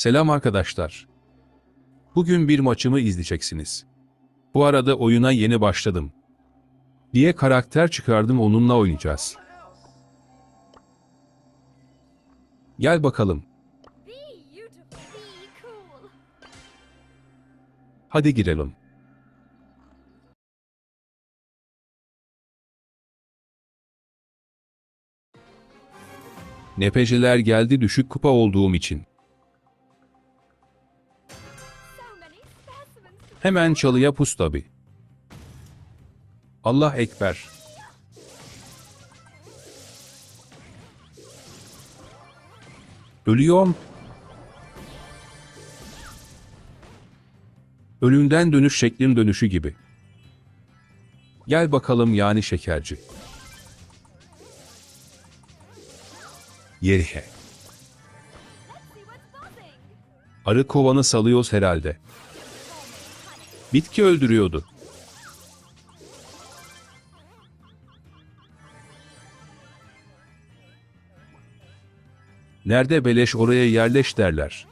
Selam arkadaşlar. Bugün bir maçımı izleyeceksiniz. Bu arada oyuna yeni başladım. Diye karakter çıkardım onunla oynayacağız. Gel bakalım. Hadi girelim. Nepeceler geldi düşük kupa olduğum için. Hemen çalıya pus tabi. Allah Ekber. Ölüyorum. Ölümden dönüş şeklin dönüşü gibi. Gel bakalım yani şekerci. Buzzing. Arı kovanı salıyoruz herhalde. Bitki öldürüyordu. Nerede beleş oraya yerleş derler.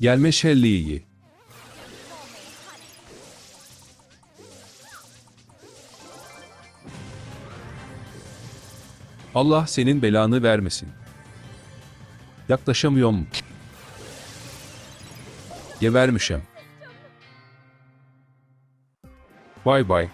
Gelme şelliyi. Allah senin belanı vermesin. Yaklaşamıyorum. Gebermişim. Bay bay.